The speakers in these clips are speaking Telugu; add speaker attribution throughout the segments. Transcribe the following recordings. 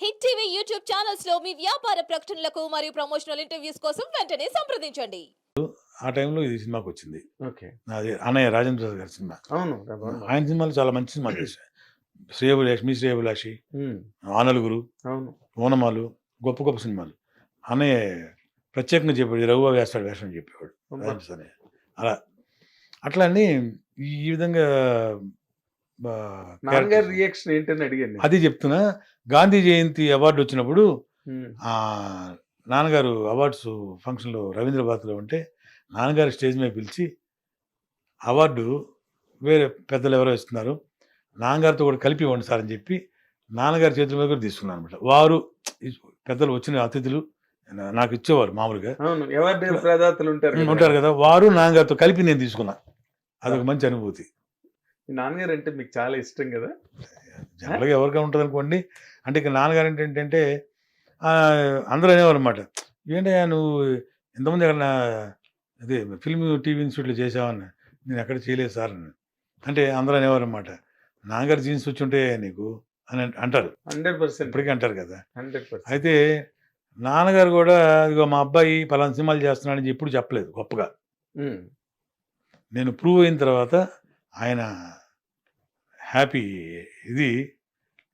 Speaker 1: హిట్ టీవీ యూట్యూబ్ ఛానల్స్లో మీ వ్యాపార ప్రకటనలకు మరియు ప్రమోషనల్ ఇంటర్వ్యూస్ కోసం వెంటనే సంప్రదించండి.
Speaker 2: ఆ టైంలో ఇది సినిమాకి వచ్చింది.
Speaker 3: ఓకే.
Speaker 2: అది అన్నయ్య రాజేంద్ర ప్రసాద్ గారి సినిమా.
Speaker 3: అవును.
Speaker 2: ఆయన సినిమాలు చాలా మంచి సినిమాలు చేశాయి. శ్రేయభిలాషి మీ శ్రేయభిలాషి ఆనలుగురు
Speaker 3: అవును.
Speaker 2: ఓనమాలు గొప్ప గొప్ప సినిమాలు. అన్నయ్య ప్రత్యేకంగా చెప్పాడు రఘువ వేస్తాడు వేషం అని చెప్పేవాడు. అలా. అట్లా అని ఈ విధంగా
Speaker 3: నాన్నగారి రియాక్షన్ ఏంటని అడిగాను.
Speaker 2: అది చెప్తున్నా. గాంధీ జయంతి అవార్డు వచ్చినప్పుడు ఆ నాన్నగారు అవార్డ్స్ ఫంక్షన్లో రవీంద్ర భారతిలో ఉంటే నాన్నగారు స్టేజ్ మీద పిలిచి అవార్డు వేరే పెద్దలు ఎవరో ఇస్తున్నారు. నాన్నగారితో కూడా కలిపి ఇవ్వండి సార్ అని చెప్పి నాన్నగారి చేతుల మీద కూడా తీసుకున్నాను అనమాట వారు పెద్దలు వచ్చిన అతిథులు నాకు ఇచ్చేవారు మామూలుగా.
Speaker 3: ఉంటారు కదా.
Speaker 2: ఉంటారు కదా. వారు నాన్నగారితో కలిపి నేను తీసుకున్నా. అదొక మంచి అనుభూతి.
Speaker 3: మీ నాన్నగారు అంటే మీకు చాలా ఇష్టం కదా?
Speaker 2: జనరల్గా ఎవరికైనా ఉంటుంది అనుకోండి. అంటే ఇక నాన్నగారు అంటే ఏంటంటే అందరూ అనేవారు అనమాట ఏంటయ్యా నువ్వు ఎంతమంది ఎక్కడ అదే ఫిల్మ్ టీవీ ఇన్స్టిట్యూట్లో చేసావని నేను ఎక్కడ చేయలేదు సార్ అని అంటే అందరూ అనేవారు అనమాట నాన్నగారు జీన్స్ వచ్చి ఉంటే నీకు అని అంట- అంటారు.
Speaker 3: Hundred percent.
Speaker 2: ఇప్పటికీ అంటారు కదా.
Speaker 3: Hundred percent.
Speaker 2: అయితే నాన్నగారు కూడా ఇదిగో మా అబ్బాయి పలానా సినిమాలు చేస్తున్నాడని ఎప్పుడు చెప్పలేదు గొప్పగా. నేను ప్రూవ్ అయిన తర్వాత ఆయన హ్యాపీ ఇది.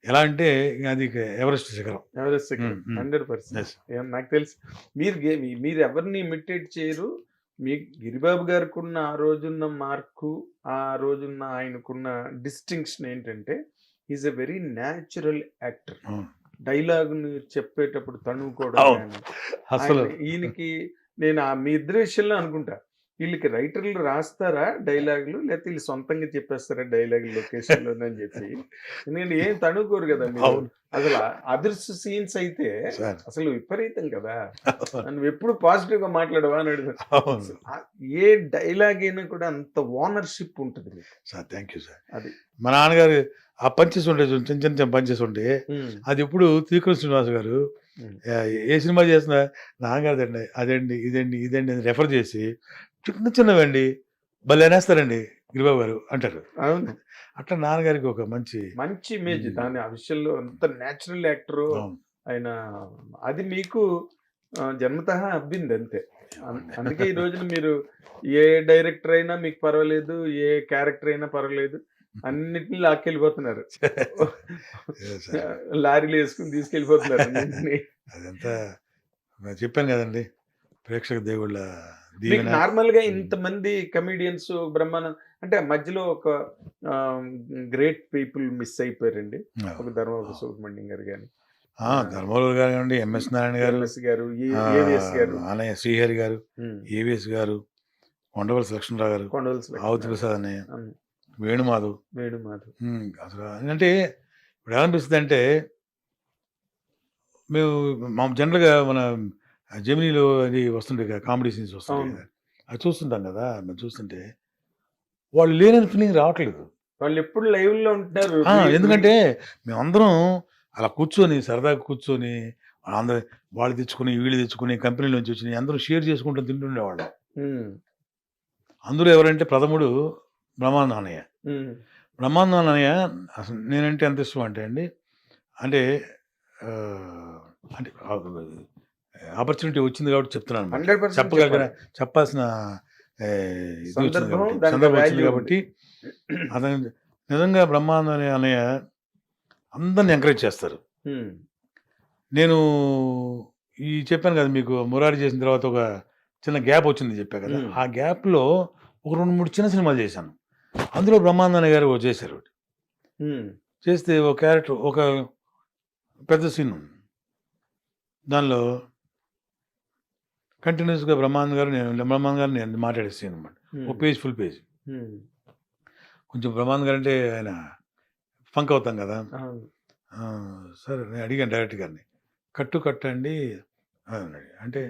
Speaker 2: ఎలా అంటే అది ఎవరెస్ట్ శిఖరం.
Speaker 3: ఎవరెస్ట్
Speaker 2: ఉమ్.
Speaker 3: Hundred percent. నాకు తెలుసు. మీరు మీరు ఎవరిని ఇమిటేట్ చేయరు. మీ గిరిబాబు గారికి ఉన్న ఆ రోజున్న మార్కు ఆ రోజున్న ఆయనకున్న డిస్టింక్షన్ ఏంటంటే is a very natural actor.
Speaker 2: అవును.
Speaker 3: డైలాగ్ చెప్పేటప్పుడు తను కూడా
Speaker 2: అసలు
Speaker 3: ఈయనకి నేను ఆ మీ ఇద్దరి విషయంలో అనుకుంటా. వీళ్ళకి రైటర్లు రాస్తారా డైలాగులు? లేకపోతే వీళ్ళు సొంతంగా చెప్పేస్తారా డైలాగ్ లొకేషన్ అని చెప్పి? ఎందుకంటే ఏం తణుకోరు కదా మీరు. అసలు అదర్స్ సీన్స్ అయితే అసలు విపరీతం కదా. నువ్వు ఎప్పుడు పాజిటివ్గా మాట్లాడవా అని అడుగుతా
Speaker 2: అవును.
Speaker 3: ఏ డైలాగ్ అయినా కూడా అంత ఓనర్షిప్ ఉంటుంది మీకు.
Speaker 2: Sir thank you sir.
Speaker 3: అది.
Speaker 2: మా నాన్నగారు ఆ పంచెస్ ఉంటే చూడు, చిన్న చిన్న చిన్న పంచెస్ ఉంటే అది ఇప్పుడు త్రికృష్ణ శ్రీనివాస్ గారు ఏ సినిమా చేసినా నాన్నగారు అండి అదండి ఇదండి ఇదండి అని రెఫర్ చేసి చిన్న చిన్నవండి భలే అనేస్తారండి గిరిబాబు గారు అంటారు
Speaker 3: అవును
Speaker 2: అట్లా నాన్నగారికి ఒక మంచి
Speaker 3: మంచి ఇమేజ్. దాని ఆ విషయంలో అంత న్యాచురల్ యాక్టర్. ఆయన అది మీకు జన్మత అబ్బింది అంతే అందుకే ఈ రోజున మీరు ఏ డైరెక్టర్ అయినా మీకు పర్వాలేదు ఏ క్యారెక్టర్ అయినా పర్వాలేదు అన్నిటిని లాక్కెళ్ళిపోతున్నారు. లారీలు వేసుకుని తీసుకెళ్ళిపోతున్నారు.
Speaker 2: అదంతా చెప్పాను కదండి ప్రేక్షక దేవుళ్ళ
Speaker 3: మీకు నార్మల్గా ఇంతమంది కమిడియన్స్ బ్రహ్మానంద్ అంటే మధ్యలో ఒక గ్రేట్ పీపుల్ మిస్ అయిపోయారండి. ఒక ధర్మవరపు సుబ్రహ్మణ్యం గారు కానీ
Speaker 2: ధర్మవరం గారు కానివ్వండి ఎంఎస్ నారాయణ గారు
Speaker 3: గారు ఏవిఎస్ గారు.
Speaker 2: అన్నయ్య శ్రీహరి గారు ఏవిఎస్ గారు కొండవలసి లక్ష్మణరావు గారు
Speaker 3: కొండవలసి
Speaker 2: ఆవుతి. ప్రసాద్ అన్నయ్య వేణుమాధవ్.
Speaker 3: వేణుమాధవ్.
Speaker 2: అసలు ఏంటంటే ఇప్పుడు ఎలా అనిపిస్తుంది అంటే మేము మా జనరల్గా మన జమినీలో అది వస్తుంటాయి కదా కామెడీ సీన్స్ వస్తుంటాయి
Speaker 3: అవును.
Speaker 2: కదా. అది చూస్తుంటాం కదా మనం చూస్తుంటే వాళ్ళు లేనని ఫీలింగ్ రావట్లేదు.
Speaker 3: వాళ్ళు ఎప్పుడు లైవ్లో ఉంటున్నారు
Speaker 2: ఆ, ఎందుకంటే మేమందరం అలా కూర్చొని సరదాగా కూర్చొని అందరు వాళ్ళు తెచ్చుకుని వీళ్ళు తెచ్చుకుని కంపెనీ నుంచి వచ్చి అందరూ షేర్ చేసుకుంటూ తింటుండేవాళ్ళం.
Speaker 3: ఉమ్,
Speaker 2: అందులో ఎవరంటే ప్రథముడు బ్రహ్మానంద అన్నయ్య
Speaker 3: ఉమ్,
Speaker 2: బ్రహ్మానంద అన్నయ్య అసలు నేనంటే ఎంత ఇష్టం అంటే అండి అంటే ఆ, అంటే ఆపర్చునిటీ వచ్చింది కాబట్టి చెప్తున్నాను అన్నమాట.
Speaker 3: 100%
Speaker 2: చెప్పగలిగిన
Speaker 3: చెప్పాలి.
Speaker 2: చెప్పాల్సిన
Speaker 3: సందర్భం,
Speaker 2: వచ్చింది కాబట్టి అతను నిజంగా బ్రహ్మానంద అనే అందరిని ఎంకరేజ్ చేస్తారు. నేను ఈ చెప్పాను కదా మీకు మురారి చేసిన తర్వాత ఒక చిన్న గ్యాప్ వచ్చింది చెప్పా కదా. ఆ గ్యాప్లో ఒక రెండు మూడు చిన్న సినిమాలు చేశాను. అందులో బ్రహ్మానంద గారు చేశారు చేస్తే ఒక క్యారెక్టర్ ఒక పెద్ద సీన్ ఉంది. దానిలో కంటిన్యూస్గా బ్రహ్మానంద గారు నేను బ్రహ్మానంద గారు నేను మాట్లాడే సీన్ అనమాట ఒక పేజ్ ఫుల్ పేజ్ కొంచెం బ్రహ్మానంద గారు అంటే ఆయన ఫంక్ అవుతాం కదా. సరే నేను అడిగాను డైరెక్టర్ గారిని. కట్టు కట్టండి అంటే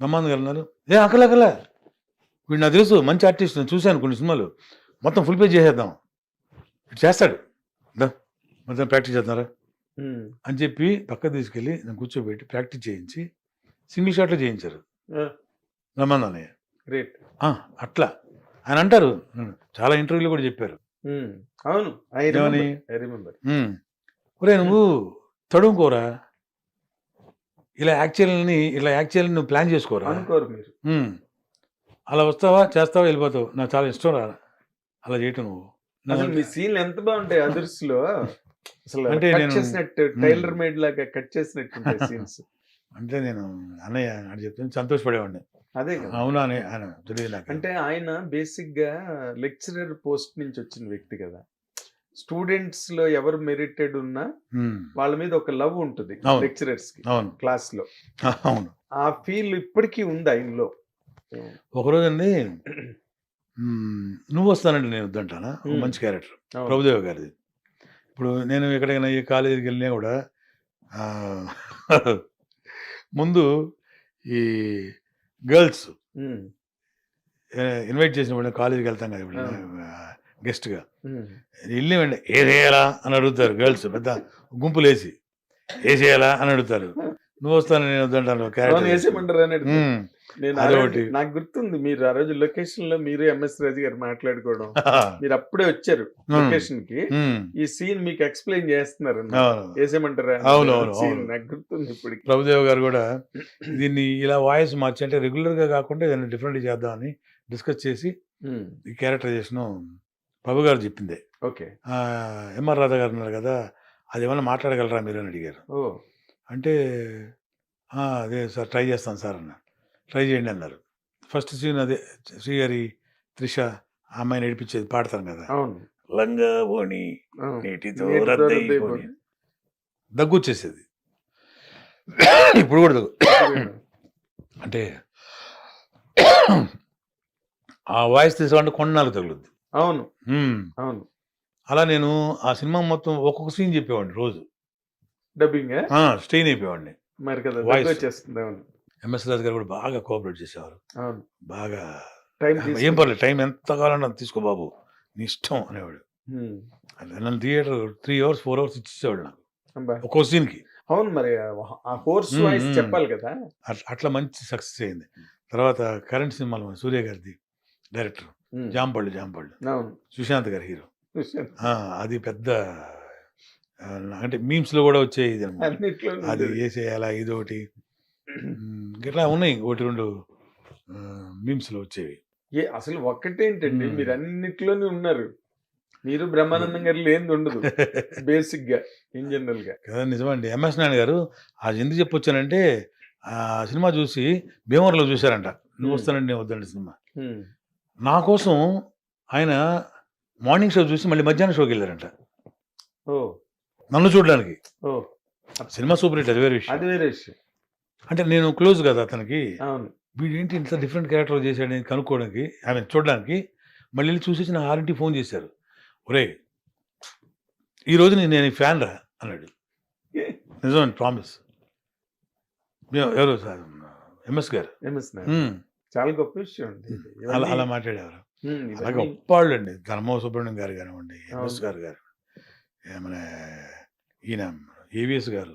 Speaker 2: బ్రహ్మానంద గారు అన్నారు ఏ అక్కల అక్కల. వీడు నాకు తెలుసు మంచి ఆర్టిస్ట్ నేను చూశాను కొన్ని సినిమాలు. మొత్తం ఫుల్ పేజ్ చేసేద్దాం. చేస్తాడు. మొత్తం ప్రాక్టీస్ చేస్తున్నారా?
Speaker 3: ఉమ్,
Speaker 2: అని చెప్పి పక్క తీసుకెళ్ళి నేను కూర్చోబెట్టి ప్రాక్టీస్ చేయించి సింగిల్ షాట్లో చేయించారు. అన్నయ్య
Speaker 3: గ్రేట్
Speaker 2: అట్లా. ఆయన అంటారు చాలా ఇంటర్వ్యూలు కూడా చెప్పారు.
Speaker 3: అవును.
Speaker 2: ఒరే నువ్వు తడుముకోరా. ఇలా యాక్చువల్ని ఇలా యాక్చువల్ నువ్వు ప్లాన్ చేసుకోరా.
Speaker 3: అనుకోరు మీరు.
Speaker 2: అలా వస్తావా? చేస్తావా? వెళ్ళిపోతావు. నాకు చాలా ఇష్టం రా. అలా చేయటం నువ్వు.
Speaker 3: అసలు మీ సీన్లు ఎంత బాగుంటాయి అదర్స్లో? అసలు
Speaker 2: అంటే
Speaker 3: చేసినట్టు టైలర్ మేడ్ లాగా కట్ చేసినట్టు సీన్స్.
Speaker 2: అంటే నేను అన్నయ్య అని చెప్తే సంతోషపడేవాడిని.
Speaker 3: అదే
Speaker 2: అవునా అని ఆయన తెలియదు నాకు
Speaker 3: అంటే ఆయన బేసిక్గా లెక్చరర్ పోస్ట్ నుంచి వచ్చిన వ్యక్తి కదా. స్టూడెంట్స్లో ఎవరు మెరిటెడ్ ఉన్నా. వాళ్ళ మీద ఒక లవ్ ఉంటుంది. లెక్చరర్స్కి
Speaker 2: అవును.
Speaker 3: క్లాస్లో
Speaker 2: అవును.
Speaker 3: ఆ ఫీల్ ఇప్పటికీ ఉంది ఆయనలో.
Speaker 2: ఒకరోజు అండి మ్మ్, నువ్వు వస్తానంటే నేను వద్దంటానా. మంచి క్యారెక్టర్. ప్రభుదేవ గారిది. ఇప్పుడు నేను ఎక్కడికైనా ఈ కాలేజీకి వెళ్ళినా కూడా ముందు ఈ గర్ల్స్ ఇన్వైట్ చేసినప్పుడు కాలేజీకి వెళ్తాం కదా ఇప్పుడు. గెస్ట్గా. వెళ్ళి ఏ చేయాలా అని అడుగుతారు గర్ల్స్ పెద్ద గుంపులేసి. ఏ చేయాలా అని అడుగుతారు. నువ్వు వస్తాను నేను వద్దంటాను.
Speaker 3: నేను
Speaker 2: అదొకటి.
Speaker 3: నాకు గుర్తుంది మీరు ఆ రోజు లొకేషన్లో మీరు ఎంఎస్ రాజు గారు మాట్లాడుకోవడం. మీరు అప్పుడే వచ్చారు.
Speaker 2: లొకేషన్కి.
Speaker 3: ఈ సీన్ మీకు ఎక్స్ప్లెయిన్ చేస్తున్నారు వేసేయమంటారా? సీన్. నాకు గుర్తుంది ఇప్పటికి.
Speaker 2: ప్రభుదేవ్ గారు కూడా దీన్ని ఇలా వాయిస్ మార్చి అంటే రెగ్యులర్గా కాకుండా ఏదైనా డిఫరెంట్ చేద్దామని డిస్కస్ చేసి ఈ క్యారెక్టరైజేషన్ ప్రభు గారు చెప్పిందే.
Speaker 3: ఓకే.
Speaker 2: ఎంఆర్ రాధా గారు ఉన్నారు కదా అది ఏమైనా మాట్లాడగలరా మీరు అని అడిగారు.
Speaker 3: ఓ.
Speaker 2: అంటే "ఆ, అదే సార్ ట్రై చేస్తాను సార్ అన్న. ట్రై చేయండి అన్నారు. ఫస్ట్ సీన్ అదే శ్రీహరి త్రిష ఆ అమ్మాయిని నడిపించేది పాడతాను కదా!
Speaker 3: అవును.
Speaker 2: లంగా
Speaker 3: అవును.
Speaker 2: నీటితో
Speaker 3: నీటితో
Speaker 2: రద్దయిపోని
Speaker 3: రద్దయిపోని.
Speaker 2: దగ్గు వచ్చేసేది ఇప్పుడు కూడా దగ్గు అంటే ఆ వాయిస్ తీసుకోవాలంటే కొన్నాళ్ళు తగులుద్ది.
Speaker 3: అవును. అవును.
Speaker 2: అలా నేను ఆ సినిమా మొత్తం ఒక్కొక్క సీన్ చెప్పేవాడిని రోజు.
Speaker 3: డబ్బింగ్
Speaker 2: స్టెయిన్ అయిపోయేవాడిని
Speaker 3: మరి కదా
Speaker 2: ఎంఎస్ రాజు గారు కూడా బాగా కోఆపరేట్ చేసేవారు.
Speaker 3: అవును.
Speaker 2: బాగా
Speaker 3: టైం
Speaker 2: ఏం పర్లేదు టైం ఎంత కావాలన్నా తీసుకో బాబు నీ ఇష్టం అనేవాడు. నన్ను theatre three hours four hours ఇచ్చేవాడు నాకు. ఒక్కో సీన్కి
Speaker 3: అవును మరి ఆ హోర్స్ వాయిస్. చెప్పాలి కదా.
Speaker 2: అట్లా మంచి సక్సెస్ అయింది. తర్వాత కరెంట్ సినిమాలో సూర్య గారిది డైరెక్టర్. జాంపళ్ళు జాంపళ్ళు. సుశాంత్ గారి హీరో అది పెద్ద అంటే మీమ్స్లో కూడా వచ్చే ఇది అది. వేసేయాలా ఇదొకటి. ఇట్లా ఉన్నాయి ఒకటి రెండు మీమ్స్లో వచ్చేవి.
Speaker 3: ఏ అసలు ఒక్కటేంటండి. మీరు అన్నిట్లోనే ఉన్నారు. మీరు బ్రహ్మానందం గారు లేనిది ఉండదు బేసిక్గా ఇన్ జనరల్గా
Speaker 2: కదా నిజమండి. ఎంఎస్ నాయుడు గారు అది ఎందుకు చెప్పొచ్చానంటే ఆ సినిమా చూసి భీమవరంలో చూశారంట. నువ్వు. వస్తానండి నేను వద్దండి సినిమా. నా కోసం ఆయన మార్నింగ్ షో చూసి మళ్ళీ మధ్యాహ్నం షోకి వెళ్ళారంట.
Speaker 3: ఓ.
Speaker 2: నన్ను చూడడానికి. సినిమా సూపర్ హిట్ అది వేరే విషయం.
Speaker 3: అది వేరే విషయం.
Speaker 2: అంటే నేను క్లోజ్ కదా అతనికి. వీడేంటి ఇంత డిఫరెంట్ క్యారెక్టర్ చేశాడని కనుక్కోవడానికి ఆమె చూడడానికి మళ్ళీ చూసేసి నా ఆరింటి ఫోన్ చేశారు. ఒరే ఈ రోజు నేను నేను ఫ్యాన్ రా అన్నాడు. నిజం ప్రామిస్ ఎవరు సార్? ఎంఎస్ గారు.
Speaker 3: ఎంఎస్ చాలా గొప్ప విషయం అండి.
Speaker 2: అలా అలా మాట్లాడేవారు. అలా గొప్ప వాళ్ళు అండి ధర్మ సుబ్రహ్మణ్యం గారు కానివ్వండి ఎంఎస్. గారు గారు. మన ఈయన ఏవిఎస్ గారు?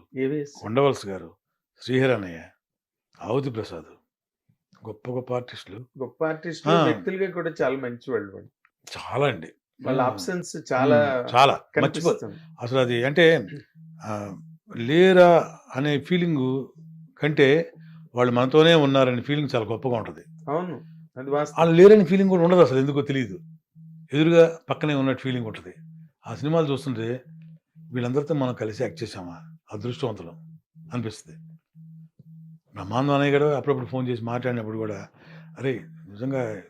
Speaker 2: కొండవలస గారు శ్రీహరి అన్నయ్య ఆవుతి ప్రసాద్ గొప్ప గొప్ప ఆర్టిస్టులు.
Speaker 3: గొప్ప ఆర్టిస్ట్
Speaker 2: ఆ.
Speaker 3: వ్యక్తులుగా కూడా చాలా మంచి వాళ్ళు.
Speaker 2: చాలా అండి.
Speaker 3: వాళ్ళ అబ్సెన్స్ చాలా
Speaker 2: చాలా. మర్చిపో
Speaker 3: కనిపిస్తుంది.
Speaker 2: అసలు అది అంటే లేరా అనే ఫీలింగ్ కంటే వాళ్ళు మనతోనే ఉన్నారనే ఫీలింగ్ చాలా గొప్పగా ఉంటుంది.
Speaker 3: అవును.
Speaker 2: వాళ్ళు లేరని ఫీలింగ్ కూడా ఉండదు అసలు ఎందుకో తెలియదు. ఎదురుగా పక్కనే ఉన్నట్టు ఫీలింగ్ ఉంటుంది. ఆ సినిమాలు చూస్తుంటే వీళ్ళందరితో మనం కలిసి యాక్ట్ చేసామా అదృష్టవంతులం అనిపిస్తుంది. బ్రహ్మాండం అనే కూడా అప్పుడప్పుడు ఫోన్ చేసి మాట్లాడినప్పుడు కూడా అరే నిజంగా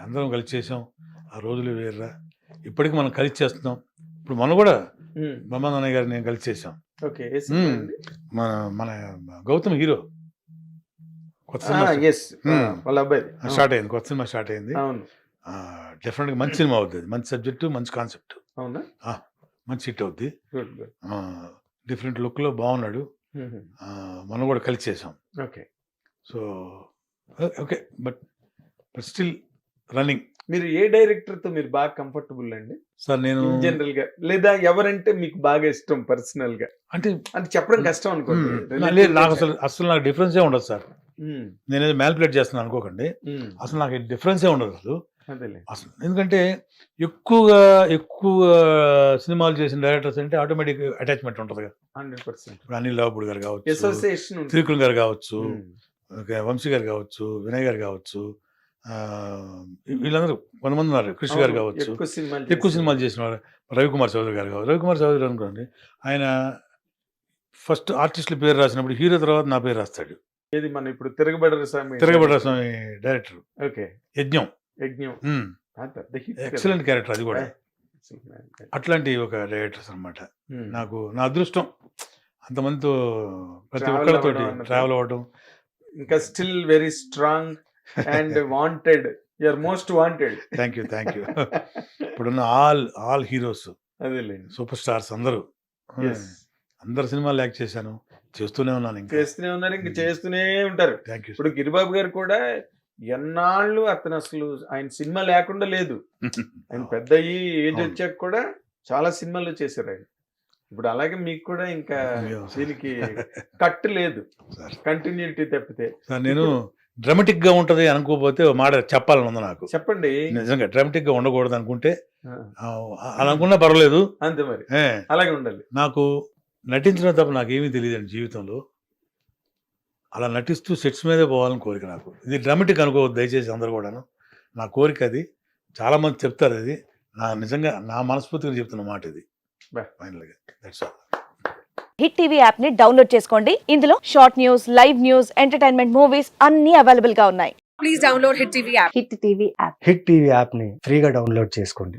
Speaker 2: అందరం కలిసి చేసాం ఆ రోజులు వేర్రా ఇప్పటికీ మనం కలిసి చేస్తున్నాం. ఇప్పుడు మనం కూడా
Speaker 3: మ్మ్.
Speaker 2: బ్రహ్మానంద అన్నయ్య గారు నేను కలిసి చేసాం? మన మన గౌతమ్ హీరో. కొత్త సినిమా స్టార్ట్ అయింది కొత్త సినిమా స్టార్ట్ అయింది. డెఫినెట్గా మంచి సినిమా అవుతుంది మంచి సబ్జెక్టు మంచి కాన్సెప్ట్.
Speaker 3: అవునా?
Speaker 2: మంచి హిట్ అవుద్ది. డిఫరెంట్ లుక్లో బాగున్నాడు మనం కూడా కలిసి చేసాం.
Speaker 3: Okay.
Speaker 2: So okay. But but still running.
Speaker 3: మీరు ఏ డైరెక్టర్తో మీరు బాగా కంఫర్టబుల్ అండి?
Speaker 2: సార్ నేను
Speaker 3: ఇన్ జనరల్గా లేదా ఎవరంటే మీకు బాగా ఇష్టం పర్సనల్గా
Speaker 2: అంటే
Speaker 3: అంటే చెప్పడం కష్టం అనుకోండి.
Speaker 2: నాకు అసలు అసలు నాకు డిఫరెన్సే ఉండదు సార్. నేనేదో మ్యాల్పులేట్ చేస్తున్నాను అనుకోకండి. అసలు నాకు డిఫరెన్సే ఉండదు. అసలు అసలు ఎందుకంటే ఎక్కువగా ఎక్కువ సినిమాలు చేసిన డైరెక్టర్స్ అంటే ఆటోమేటిక్ అటాచ్మెంట్ ఉంటుంది కదా
Speaker 3: హండ్రెడ్ పర్సెంట్.
Speaker 2: ఇప్పుడు అనిల్ రావుపూడి గారు కావచ్చు
Speaker 3: అసోసియేషన్
Speaker 2: త్రికుల్ గారు కావచ్చు ఓకే, వంశీ గారు కావచ్చు వినయ్ గారు కావచ్చు వీళ్ళందరూ కొంతమంది ఉన్నారు కృష్ణ గారు కావచ్చు
Speaker 3: ఎక్కువ సినిమాలు
Speaker 2: చేసిన వారు రవికుమార్ చౌదరి గారు కావచ్చు. రవికుమార్ చౌదరి అనుకోండి ఆయన ఫస్ట్ ఆర్టిస్టుల పేరు రాసినప్పుడు హీరో తర్వాత నా పేరు రాస్తాడు.
Speaker 3: ఏది మన ఇప్పుడు తిరగబడర స్వామి
Speaker 2: తిరగబడ్డ స్వామి డైరెక్టర్.
Speaker 3: ఓకే.
Speaker 2: యజ్ఞం.
Speaker 3: యజ్ఞం. ఆ పెద్ద హిట్ కదా.
Speaker 2: ఎక్సలెంట్ క్యారెక్టర్ అది కూడా. అట్లాంటి ఒక డైరెక్టర్స్ అన్నమాట.
Speaker 3: Hmm.
Speaker 2: నాకు నా అదృష్టం అంతమందితో ప్రతి ఒక్కరితోటి
Speaker 3: అన్నది.
Speaker 2: ట్రావెల్ అవ్వడం.
Speaker 3: ఇంకా still very strong and wanted your most wanted
Speaker 2: thank you thank you ఇప్పుడున్న ఆల్ ఆల్ హీరోస్
Speaker 3: అదేలేండి.
Speaker 2: సూపర్ స్టార్స్ అందరూ. అందరు సినిమాలు యాక్ట్ చేశాను. చేస్తూనే ఉన్నాను ఇంకా.
Speaker 3: చేస్తూనే ఉన్నారు ఇంక చేస్తూనే ఉంటారు.
Speaker 2: థ్యాంక్ యూ
Speaker 3: ఇప్పుడు గిరిబాబు గారు కూడా ఎన్నాళ్ళు అతను అసలు ఆయన సినిమా లేకుండా లేదు. ఆయన పెద్ద ఏజ్. వచ్చాక కూడా చాలా సినిమాలు చేశారు ఆయన. ఇప్పుడు అలాగే మీకు కూడా ఇంకా. దీనికి కట్ లేదు. కంటిన్యూటీ తప్పితే.
Speaker 2: నేను డ్రమటిక్గా ఉంటది అనుకోకపోతే మాట చెప్పాలని ఉంది నాకు.
Speaker 3: చెప్పండి.
Speaker 2: నిజంగా డ్రమటిక్గా ఉండకూడదు అనుకుంటే అలా అనుకున్నా పర్వాలేదు.
Speaker 3: అంతే మరి. అలాగే ఉండాలి.
Speaker 2: నాకు నటించడం తప్ప నాకేమీ తెలియదండి జీవితంలో. అలా నటిస్తూ సెట్స్ మీదే పోవాలని కోరిక నాకు. ఇది డ్రామాటిక్ అనుకోవద్దు దయచేసి అందరు కూడాను. నా కోరిక అది. చాలా మంది చెప్తారు అది. నా నిజంగా నా మనస్ఫూర్తిగా చెప్తున్న మాట ఇది. ఫైనల్గా దట్స్ ఆల్
Speaker 4: హిట్ టీవీ యాప్ని డౌన్లోడ్ చేసుకోండి. ఇందులో short news live news entertainment movies అన్ని అవైలబుల్గా ఉన్నాయి.
Speaker 5: Please download Hit TV app.
Speaker 4: Hit TV app
Speaker 6: hit TV యాప్ని ఫ్రీగా డౌన్లోడ్ చేసుకోండి.